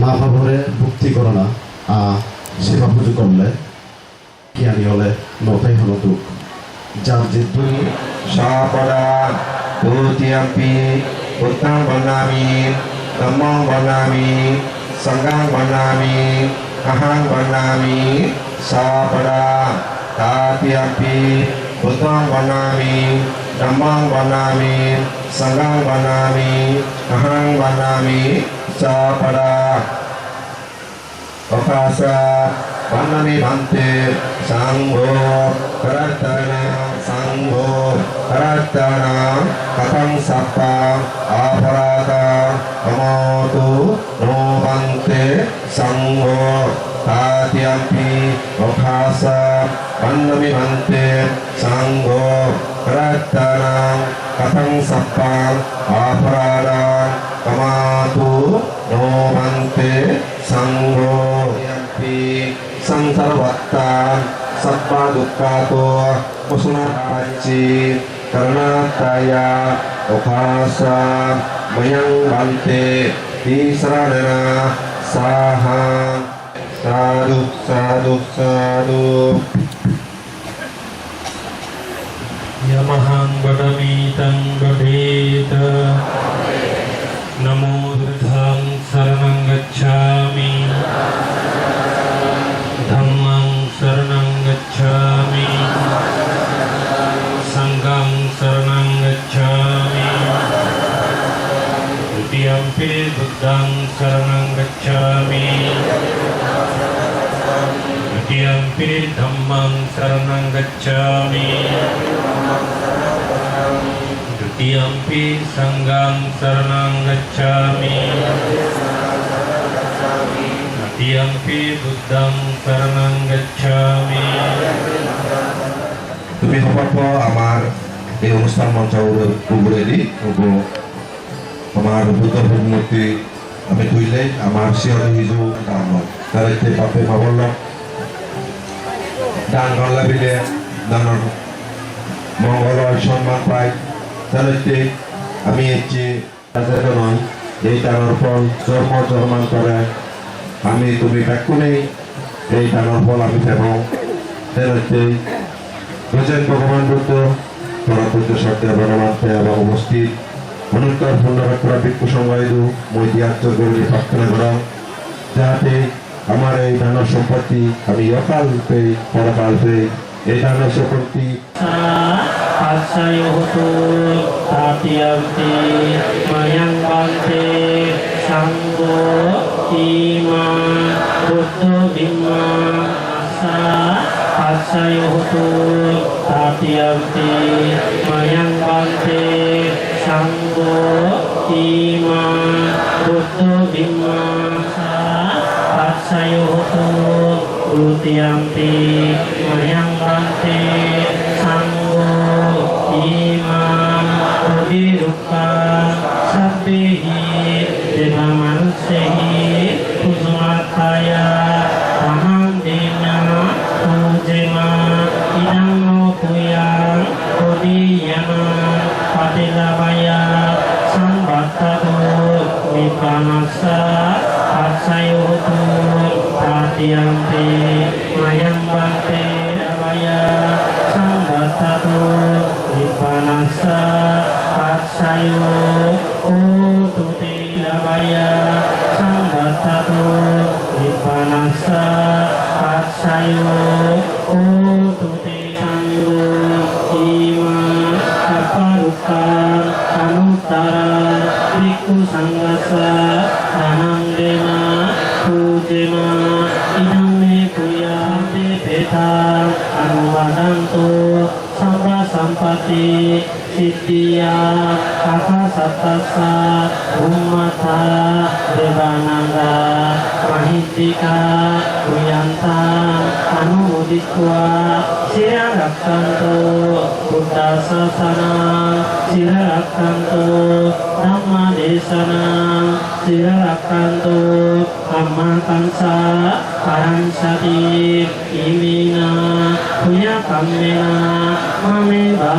মা ভাবরে ভক্তি করো না আ সেবা পুজো করলে জ্ঞানী হলে নতাই হলো দুঃখ যার যে তুমি Sapada Dutiampi Utang Vanami Namang Vanami Sanggang Vanami Ahang Vanami Sapada Tatiampi Utang Vanami Namang Vanami Sanggang Vanami Ahang Vanami para Okasa Pannami Bhante Sangho Pratana Sangho Pratana Katam Sapa Aparata Kamotu No Bhante Sangho Tatiampi Okasa Pannami Bhante Sangho Pratana Katam Sapa Aparata Kamatu romante sanggo yanti sangsarwatta sabba dukkato kusnaraci karena taya okasa mayang bante disaranana saha. Sadu sadu sadu. Yamahang badami tang badita गच्छामि। द्वितीयम्पि सङ्गं शरणं गच्छामि। तृतीयम्पि बुद्धं शरणं গচ্ছামি তুমি সমর্প আমার এই অনুষ্ঠান মঞ্চ পুকুরেরই আমার ভূত ভূমূর্তি আমি ধুইলে আমার শিয়র হিজু দাম তার এতে পাপে পাবল দান গল্লা বিলে দানর মঙ্গল হয়, সম্মান পাই। তাহলে আমি তাদের নয় এই দানোর ফল জন্ম জন্মান্তরে আমি তুমি ব্যাখ্য নেই এই দানোর ফল আমি দেব। তাহলে বুঝেন ভগবান বুদ্ধ পরাবুদ্ধ সত্য বনমান্তে এবং উপস্থিত। অনুত্তর পুণ্যবাক্যরা ভিক্ষু সংবাদু মই দিয়াত্ম গৌরী করা। যাহাতে আমার এই ধান সম্পত্তি আমি অকাল পেয়ে পরকাল পেয়ে এই ধান সম্পত্তি আশ্রয়হতু তাতিয়ান্তে ইমা বুদ্ধ বিমা utiampi wayang ranti sanggo imam udirupa sabihi deva manusehi kuzumataya pahamdina pujema idang no kuyang kodiyama patilabaya sambatadu vipanasa pasayuhutu ติยัมปิมายังบันติอวายาสังกัตตุนิพานัสสะปัสสโยโอตุติอวายาสังกัตตุนิพานัสสะปัสสโย ติสิติยาอาคาสัตสะอุมมะทาเดบานังดามหิติกาปุยันตาอนุดิตวา ชิรรักขันโตพุทธศาสนาชิรรักขันโตธรรมเดชนาชิรรักขันโตธรรมกังสาปรังสติอิมินาพุยกัมเมนามาเมบั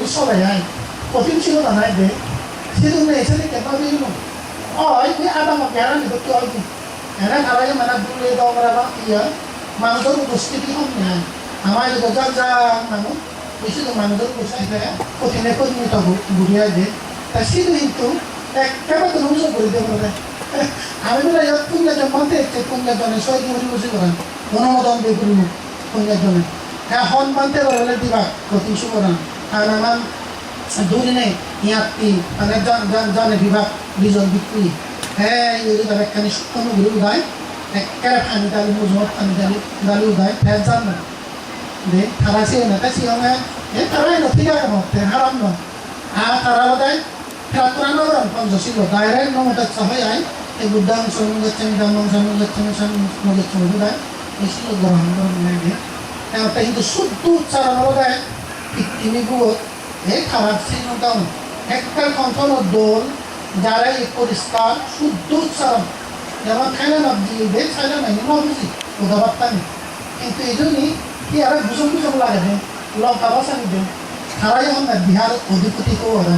딱 정한 거이 소라야. 어떻게 치고 나나야 돼. 세동네 있을 때 빠지는 거. 어, 아이 그 아바 막 야란 이거 또 알고. 야란 가라야 만나 불레 더 그러나 이야. 망도로 고스티비 없네. 아마 이거 자자 나무. 이시도 망도로 고스티비. 어떻게 거기 있다고 무리야 돼. 다시도 인도 একবারে তো নমস্কার করে দেবো রে আমি বলে এক পুণ্যা জন মানতে একটু পুণ্যা জনে ছয় দিন বসে করেন অনুমোদন দিয়ে করিব পুণ্যা জনে হ্যাঁ হন মানতে পারলে দিবা প্রতি সুবরণ আর আমার দুদিনে ইয়াত্তি মানে জানে বিভাগ দুজন বিক্রি হ্যাঁ এই যদি তার একখানি শুকনো ঘুরে উদায় একেবারে পানি ডালি মজুমত পানি ডালি ডালি উদায় ফের জান না দে তারা সে না তাই সিংহে এ তারাই নথি গায় মতে হারাম না আর তারা বাদায় Peraturan Panjasilo, direct no that sahayay, e buddhang samungachami dhammang samungachami samungachami buddha, এসিলো গ্রহণ করেন লাগে একটা কিন্তু শুদ্ধ উচ্চারণ হলো দেয় তিনি গুয় এ খারাপ চিহ্ন দাও একটা কণ্ঠন দোল যারা এই পরিষ্কার, শুদ্ধ উচ্চারণ। যেমন খাইলে না দিয়ে খাইলে নাই না বুঝি, কথাবার্তা নেই। কিন্তু এই জন্যই কি আর বুঝুন বুঝুন লাগে দেয় লঙ্কা বাসা নিবে তারাই আমরা বিহার অধিপতি করে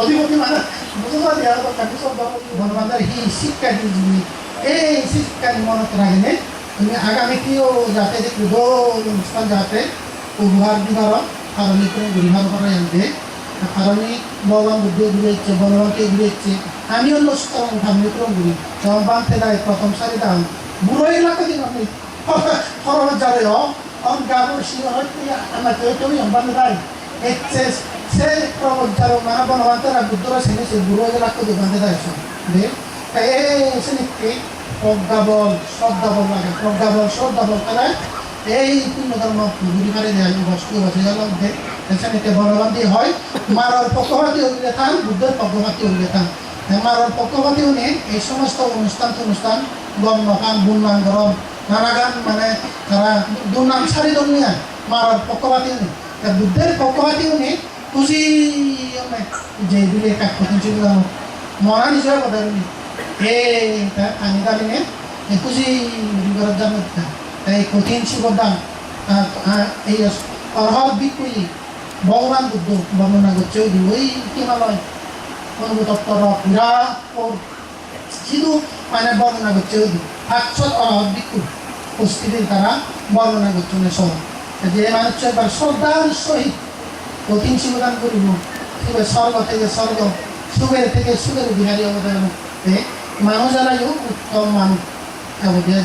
অধিপতি মানে বুঝতে বিহার কাটি সব বনবান্ধার হি শিক্ষাটি যিনি এই শিক্ষাটি মনত রাখেনে তুমি আগামীতেও যাতে দেখি দোল অনুষ্ঠান যাতে উপহার দিবার কারণে কোনো গরিহার করা জানতে কারণে ভগবান বুদ্ধ ঘুরেছে বনবানকে ঘুরেছে আমি অন্য স্তরম ভাবনি ক্রম ঘুরি যেমন বানতে দেয় প্রথম সারি দাম বুড়ো এলাকা দিন আমি। খরচ যাবে অন গাবর শিওর আমাকে তুমি বান্ধে দেয় এক্সেস সে প্রবজ্জার মানে বনবান্তরা বুদ্ধরা সেনে সে বুড়ো এলাকা দিয়ে বান্ধে দেয় সব। এই সেনিকে প্রজ্ঞাবল, শ্রদ্ধাবল লাগে। প্রজ্ঞাবল, শ্রদ্ধাবল তারা এই পূর্ণ ধর্ম গুলি মারে দেয় বস্তু বসে গেল এখানে বনবান্তি হয়, মারার পক্ষপাতি থান, বুদ্ধের পক্ষপাতি হইলে থান। মারার পক্ষপাতি হইলে এই সমস্ত অনুষ্ঠান অনুষ্ঠান গম পান বুনমান গরম, নানা গান মানে তারা দুর্নাম সারি দুনিয়া, মারার পক্ষপাতি হইলে বুদ্ধের পক্ষপাতি হইলে খুশি যে দিলে কাক ছিল মরা নিজের কথা এই আমি দালিনে খুশি ঘৰত যাম এই কঠিন শিৱদান এই অৰ্হত বিকুই ভগৱান বুদ্ধ বৰ্ণনা করছে, ওই হিমালয় অনুতপ্তর বিরাট শুধু মানে বর্ণনা করছে ওই সাতশত অর্হত বিকু উপস্থিতির তারা বর্ণনা করছে না সব যে মানুষ এবার শ্রদ্ধার সহিত কঠিন শিবদান করিব, শিবের স্বর্গ থেকে স্বর্গ, সুখের থেকে সুখের বিহারী অবদান মানুষ যারাইও উত্তম মানুষ। অবদান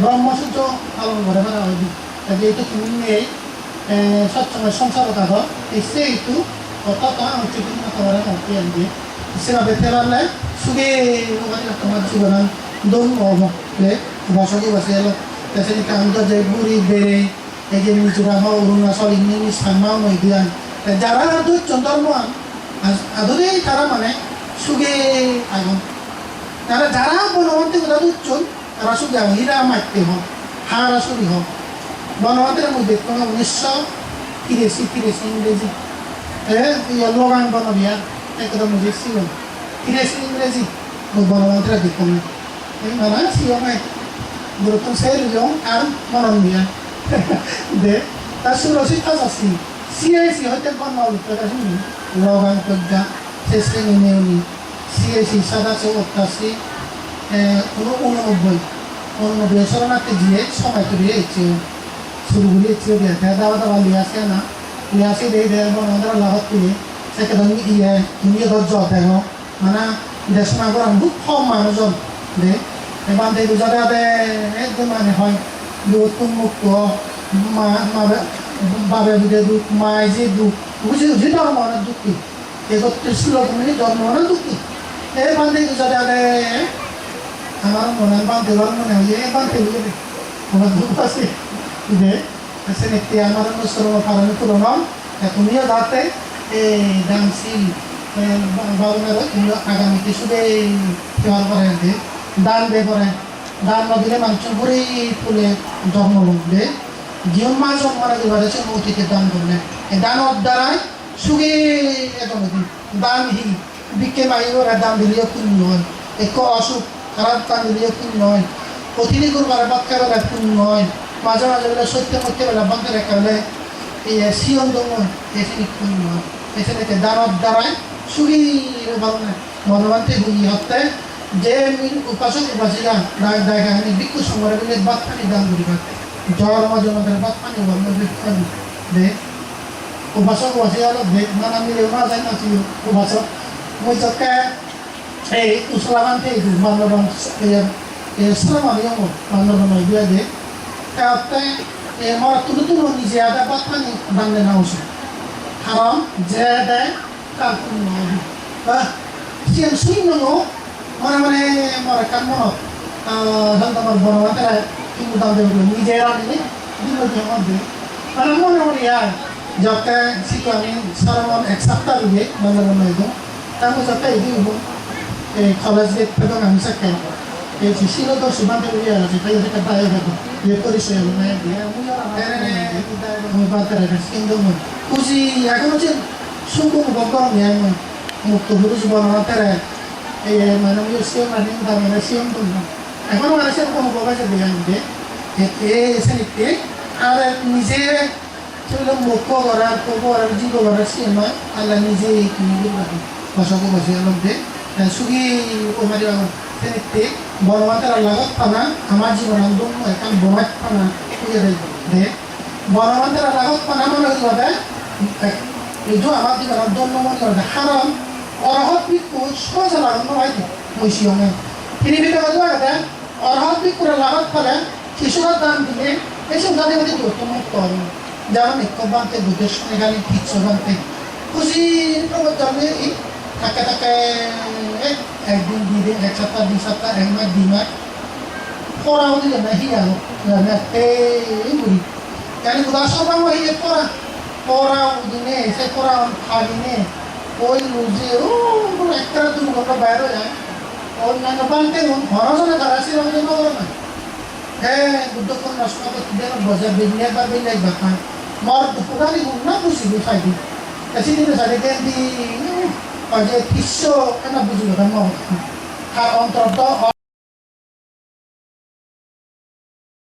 ব্রহ্মসূত্র পালন করে মানে হয়নি যেহেতু তুমি নেই সবসময় সংসার কাজ এসে একটু অর্থাৎ হচ্ছে কিন্তু একেবারে অর্থে আনবে পেতে পারলে সুখে তোমার জীবন দম হবে বসকে বসে কান্ত যে বুড়ি বেড়ে এই যে মিজোরাম অরুণাচল ইংলিশ সাংমাও নই দিয়ান যারা ধরছ ধর্মান আদরে তারা মানে সুখে আগুন তারা যারা বনবন্তি কথা ধরছেন আগুন হীরা মাইতে হোক হারাসুরি হোক বনবন্তের মধ্যে কোনো উনিশশো তিরেশি তিরেশি ইংরেজি লোগান বনবিহার একদম মুझे ছিল। তিরেশি ইংরেজি বনবন্তের দেখুন মানে সিওমাই গুরুত্ব সেই রুজন আর মনন বিয়া দে, তার সুরসি থাকি সিআইসি হইতে বর্ণ উত্তর শুনি লগান প্রজ্ঞা, শেষে নেউনি সিআইসি সাতাশো অষ্টাশি উননব্বই উননব্বই শরণার্থী দিয়ে সময় করে এসেছে শুরুগুলি এসেছে দেখা দাওয়া দাওয়া লিয়ে আসে না। লিয়ে আসে দিয়ে, দেয় আমাদের লাভত করে। সেকেন্ড ইয়ে তুমি ধৈর্য দেখো মানে দেশ নাগর খুব কম মানুষজন দে। এবার দেখ যাতে একদম মানে হয়, দুধ মুক্ত। মা বাবে বুঝে দুঃখ মায় যে দুঃখ বুঝে বুঝে ধর্ম অনেক দুঃখী। একত্রিশ শ্লোক মিনি জন্ম অনেক দুঃখী। এই বান্ধে যাতে আমার মনে হয় বানতে পারো মনে হয় এ বানতে বুঝে আমার দুঃখ আছে যে সে নেত্রী আমার অনুসরণ পালন করো না তুমিও যাতে এই ডান্সিল বাবুনের তুমিও আগামীতে শুধু কেমন করেন যে দান বে করেন দান নদিলে মানুষ ঘুরে ফুলে জন্ম লগ্নে জীবন মা জন্মানো দিবারে সে অতীতে দান করলেন এই দানের দ্বারাই সুগে এখন দান হি বিকে মাইওরা দান দিলেও পুণ্য হয় এক অসুখ খারাপ দান দিলেও পুণ্য হয় অতিথি করবার বাক্কা বেলা পুণ্য হয় মাঝে মাঝে বেলা সত্য মধ্যে বেলা বাঁধে রেখা বেলা এই সিয়ন দম এখানে পুণ্য হয়। এখানে দানের দ্বারাই সুগি বলনে মনোবান্তে হুই হতে যে মিন উপাসক উপাসিকা দায় দায় কাহিনী বিক্ষু সংগ্রহ বিলে বাদ পানি দান করিবার জ্বর মাঝে মাঝে বাদ পানি দে। উপাসক উপাসিকা হলো দে। নানা মিলে মা যায় না উপাসক। মই চকে এই উসলাবান্তে এই বান্দরবান এই শ্রমণ ইয়ং বান্দরবান ওই দিয়ে দে তাতে এ মরা তুলো তুলো নিজে আদা বাদ পানি দাঙ্গে না উসে কারণ যে দেয় তার কোনো নয় বা সিয়ান সুই নঙ্গো মানে মানে মরা কান মনত হয়তো আমার বড় মাতারা কিন্তু দাম দেবে নিজে রাখলে দিল দিয়ে। মধ্যে মানে মনে মনে আর যতে সিটো আমি সারামন এক সপ্তাহ দিয়ে মনে মনে হইতো তারপর যতে এই দিব এই কলেজ দিয়ে পেতন আমি সাক্ষাৎ এই শিশির তো সুবান্তে উড়িয়ে আছে তাই এটা দায় হবে ये পরিচয় হলো না দিয়ে আমি বাতারা কিন্তু খুশি। এখন হচ্ছে সুকুম গগন নিয়ে মুক্ত পুরুষ বর্ণাতারা এই মানে সিএম মানে তার মানে সিএম তো এখন মানুষের কোনো প্রকাশে দিয়ে আনবে এ এসে নিতে আর নিজে সেগুলো মুখ্য করার কব করার জীব করার হয় আল্লাহ নিজে এই কিনে রাখে বসক বসে মধ্যে সুখী ওমারি আমার সেনিতে বড়মাতার আল্লাহ পানা আমার জীবন আন্দোলন এখন বনাত পানা খুঁজে দে বড়মাতার আল্লাহ পানা মনে হবে এই যে আমার জীবন আন্দোলন মনে হবে হারাম, অরহত বিক্ষু সহজ লাগানো হয় মৈশি হঙে তিনি ভিতরে কথা কথা অরহত বিক্ষুর লাভত ফলে শিশুরা দান দিলে এসব দানে মধ্যে দূরত্ব মুক্ত হবে। যেমন এক বানতে দুধের সঙ্গে খালি কিচ্ছু বানতে খুশি প্রবল জন্মে থাকে থাকে একদিন দুই দিন এক সপ্তাহ দুই সপ্তাহ এক মাস দুই মাস পড়াও দিলে না হিয়া এই মুড়ি কেন উদাস সবাই হিয়ে পড়া পড়াও দিনে সে পড়াও খাবিনে ওই যে ও একটা দুর্গন্ধ বাইরে যায় অন্যান্য বানতে হরজনে তারা সেরকম জন্য করে না হ্যাঁ বুদ্ধক্ষণ নষ্ট করতে দেন বজার বেরিয়ে বা বেরিয়ে বা মর পুরানি গুণ না বুঝিবি ফাইদি dito sa litin kana bujulo kan mo ha on to